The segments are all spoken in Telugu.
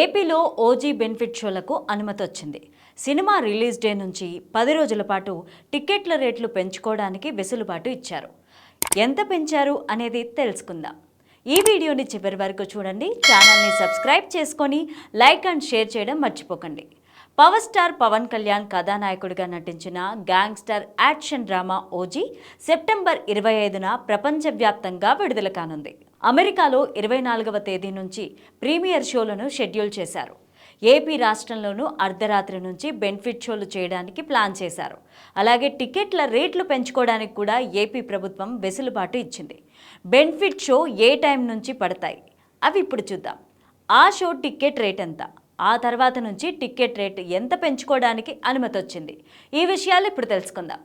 ఏపీలో ఓజీ బెనిఫిట్ షోలకు అనుమతి వచ్చింది సినిమా రిలీజ్ డే నుంచి పది రోజుల పాటు టిక్కెట్ల రేట్లు పెంచుకోవడానికి వెసులుబాటు ఇచ్చారు. ఎంత పెంచారు అనేది తెలుసుకుందాం. ఈ వీడియోని చివరి వరకు చూడండి. ఛానల్ని సబ్స్క్రైబ్ చేసుకొని లైక్ అండ్ షేర్ చేయడం మర్చిపోకండి. పవర్ స్టార్ పవన్ కళ్యాణ్ కథానాయకుడిగా నటించిన gangster action drama OG September ఇరవై ఐదున ప్రపంచవ్యాప్తంగా విడుదల కానుంది. అమెరికాలో ఇరవై నాలుగవ తేదీ నుంచి ప్రీమియర్ షోలను షెడ్యూల్ చేశారు. ఏపీ రాష్ట్రంలోనూ అర్ధరాత్రి నుంచి బెనిఫిట్ షోలు చేయడానికి ప్లాన్ చేశారు. అలాగే టికెట్ల రేట్లు పెంచుకోవడానికి కూడా ఏపీ ప్రభుత్వం వెసులుబాటు ఇచ్చింది. బెనిఫిట్ షో ఏ టైం నుంచి పడతాయి? అవి ఇప్పుడు చూద్దాం. ఆ షో టికెట్ రేట్ ఎంత? ఆ తర్వాత నుంచి టికెట్ రేటు ఎంత పెంచుకోవడానికి అనుమతి వచ్చింది ఈ విషయాలు ఇప్పుడు తెలుసుకుందాం.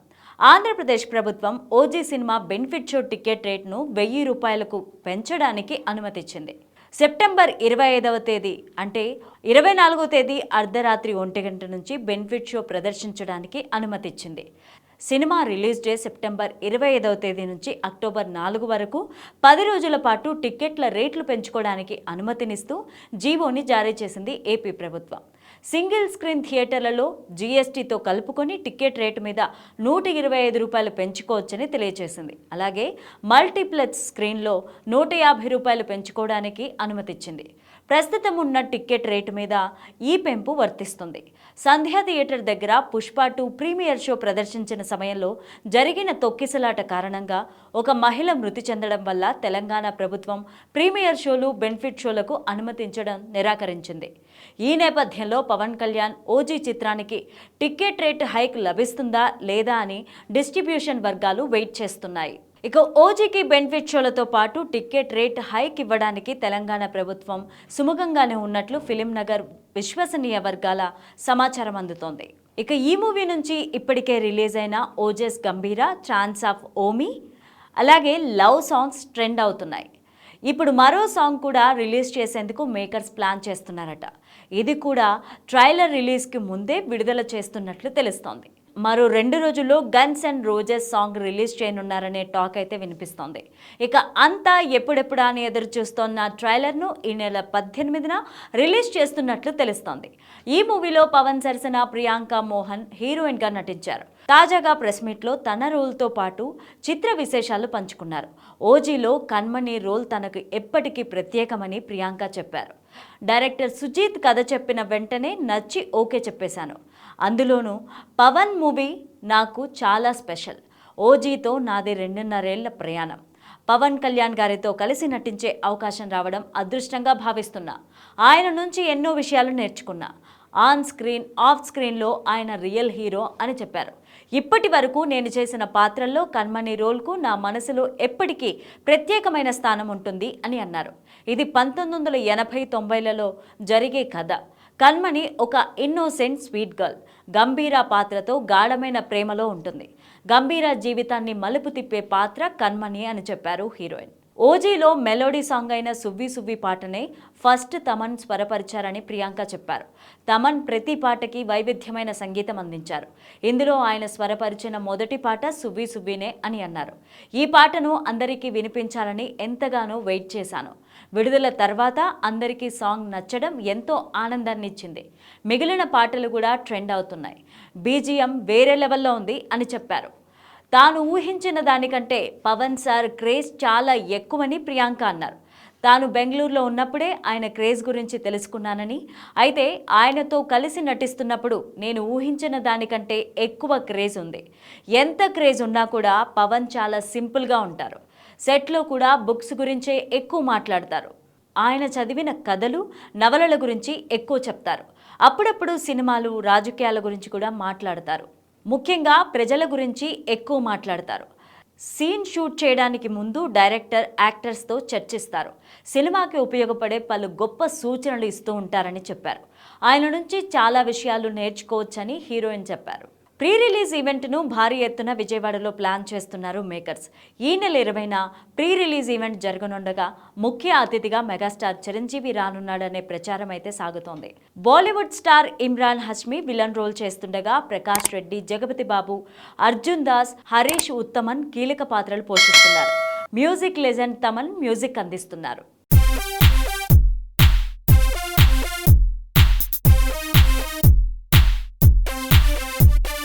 ఆంధ్రప్రదేశ్ ప్రభుత్వం OG cinema benefit show ticket రేట్ను వెయ్యి రూపాయలకు పెంచడానికి అనుమతిచ్చింది. సెప్టెంబర్ ఇరవై ఐదవ తేదీ అంటే ఇరవై నాలుగో తేదీ అర్ధరాత్రి ఒంటి గంట నుంచి బెనిఫిట్ షో ప్రదర్శించడానికి అనుమతిచ్చింది. సినిమా రిలీజ్ డే సెప్టెంబర్ ఇరవై ఐదవ తేదీ నుంచి అక్టోబర్ నాలుగు వరకు పది రోజుల పాటు టిక్కెట్ల రేట్లు పెంచుకోవడానికి అనుమతినిస్తూ జీవోని జారీ చేసింది ఏపీ ప్రభుత్వం. సింగిల్ స్క్రీన్ థియేటర్లలో జీఎస్టీతో కలుపుకొని టికెట్ రేటు మీద నూట ఇరవై ఐదు రూపాయలు పెంచుకోవచ్చని తెలియజేసింది అలాగే మల్టీప్లెక్స్ స్క్రీన్లో నూట యాభై రూపాయలు పెంచుకోవడానికి అనుమతిచ్చింది. ప్రస్తుతం ఉన్న టికెట్ రేటు మీద ఈ పెంపు వర్తిస్తుంది. సంధ్యా థియేటర్ దగ్గర పుష్ప టూ ప్రీమియర్ షో ప్రదర్శించిన సమయంలో జరిగిన తొక్కిసలాట కారణంగా ఒక మహిళ మృతి చెందడం వల్ల తెలంగాణ ప్రభుత్వం ప్రీమియర్ షోలు బెనిఫిట్ షోలకు అనుమతించడం నిరాకరించింది. ఈ నేపథ్యంలో పవన్ కళ్యాణ్ ఓజీ చిత్రానికి టికెట్ రేట్ హైక్ లభిస్తుందా లేదా అని డిస్ట్రిబ్యూషన్ వర్గాలు వెయిట్ చేస్తున్నాయి. ఇక ఓజీకి బెనిఫిట్ షోలతో పాటు టికెట్ రేట్ హైక్ ఇవ్వడానికి తెలంగాణ ప్రభుత్వం సుముఖంగానే ఉన్నట్లు ఫిలిం నగర్ విశ్వసనీయ వర్గాల సమాచారం అందుతోంది. ఇక ఈ మూవీ నుంచి ఇప్పటికే రిలీజ్ అయిన ఓజెస్ గంభీర ఛాన్స్ ఆఫ్ ఓమీ అలాగే లవ్ సాంగ్స్ ట్రెండ్ అవుతున్నాయి. ఇప్పుడు మరో సాంగ్ కూడా రిలీజ్ చేసేందుకు మేకర్స్ ప్లాన్ చేస్తున్నారట. ఇది కూడా ట్రైలర్ రిలీజ్కి ముందే విడుదల చేస్తున్నట్లు తెలుస్తోంది. మరో రెండు రోజుల్లో Guns and Roses song release చేయనున్నారనే talk అయితే వినిపిస్తోంది. ఇక అంతా ఎప్పుడెప్పుడా అని ఎదురు చూస్తోన్న ట్రైలర్ను ఈ నెల పద్దెనిమిదిన రిలీజ్ చేస్తున్నట్లు తెలుస్తోంది. ఈ మూవీలో పవన్ సరసన ప్రియాంక మోహన్ హీరోయిన్గా నటించారు. తాజాగా ప్రెస్ మీట్లో తన రోల్తో పాటు చిత్ర విశేషాలు పంచుకున్నారు. ఓజీలో కన్మణి రోల్ తనకు ఎప్పటికీ ప్రత్యేకమని ప్రియాంక చెప్పారు. డైరెక్టర్ సుజీత్ కథ చెప్పిన వెంటనే నచ్చి ఓకే చెప్పేశాను. అందులోనూ పవన్ మూవీ నాకు చాలా స్పెషల్. ఓజీతో నాది రెండున్నరేళ్ళ ప్రయాణం. పవన్ కళ్యాణ్ గారితో కలిసి నటించే అవకాశం రావడం అదృష్టంగా భావిస్తున్నా. ఆయన నుంచి ఎన్నో విషయాలు నేర్చుకున్నా. ఆన్ స్క్రీన్ ఆఫ్ స్క్రీన్లో ఆయన రియల్ హీరో అని చెప్పారు. ఇప్పటి వరకు నేను చేసిన పాత్రల్లో కన్మణి రోల్కు నా మనసులో ఎప్పటికీ ప్రత్యేకమైన స్థానం ఉంటుంది అని అన్నారు. ఇది పంతొమ్మిది వందల ఎనభై తొంభైలలో జరిగే కథ. కన్మణి ఒక ఇన్నోసెంట్ స్వీట్ గర్ల్ గంభీర పాత్రతో గాఢమైన ప్రేమలో ఉంటుంది. గంభీర జీవితాన్ని మలుపు తిప్పే పాత్ర కన్మణి అని చెప్పారు హీరోయిన్. ఓజీలో మెలోడీ సాంగ్ అయిన సువ్వి సువ్వి పాటనే ఫస్ట్ తమన్ స్వరపరిచారని ప్రియాంక చెప్పారు. తమన్ ప్రతి పాటకి వైవిధ్యమైన సంగీతం అందించారు. ఇందులో ఆయన స్వరపరిచిన మొదటి పాట సువ్వి సువ్వినే అని అన్నారు. ఈ పాటను అందరికీ వినిపించాలని ఎంతగానో వెయిట్ చేశాను. విడుదల తర్వాత అందరికీ సాంగ్ నచ్చడం ఎంతో ఆనందాన్ని ఇచ్చింది మిగిలిన పాటలు కూడా ట్రెండ్ అవుతున్నాయి. బీజిఎం వేరే లెవెల్లో ఉంది అని చెప్పారు. తాను ఊహించిన దానికంటే పవన్ సార్ క్రేజ్ చాలా ఎక్కువని ప్రియాంక అన్నారు. తాను బెంగళూరులో ఉన్నప్పుడే ఆయన క్రేజ్ గురించి తెలుసుకున్నానని అయితే ఆయనతో కలిసి నటిస్తున్నప్పుడు నేను ఊహించిన దానికంటే ఎక్కువ క్రేజ్ ఉంది. ఎంత క్రేజ్ ఉన్నా కూడా పవన్ చాలా సింపుల్గా ఉంటారు. సెట్లో కూడా బుక్స్ గురించే ఎక్కువ మాట్లాడతారు. ఆయన చదివిన కథలు నవలల గురించి ఎక్కువ చెప్తారు. అప్పుడప్పుడు సినిమాలు రాజకీయాల గురించి కూడా మాట్లాడతారు. ముఖ్యంగా ప్రజల గురించి ఎక్కువ మాట్లాడతారు. సీన్ షూట్ చేయడానికి ముందు డైరెక్టర్ యాక్టర్స్తో చర్చిస్తారు. సినిమాకి ఉపయోగపడే పలు గొప్ప సూచనలు ఇస్తూ ఉంటారని చెప్పారు. ఆయన నుంచి చాలా విషయాలు నేర్చుకోవచ్చని హీరోయిన్ చెప్పారు. ప్రీ రిలీజ్ ఈవెంట్ను భారీ ఎత్తున విజయవాడలో ప్లాన్ చేస్తున్నారు మేకర్స్. ఈ నెల ఇరవైన ప్రీ రిలీజ్ ఈవెంట్ జరగనుండగా ముఖ్య అతిథిగా మెగాస్టార్ చిరంజీవి రానున్నాడనే ప్రచారం అయితే సాగుతోంది. Bollywood star Emraan Hashmi villain role చేస్తుండగా ప్రకాష్ రెడ్డి జగపతి బాబు అర్జున్ దాస్ హరీష్ ఉత్తమన్ కీలక పాత్రలు పోషిస్తున్నారు. మ్యూజిక్ లెజెండ్ తమన్ మ్యూజిక్ అందిస్తున్నారు.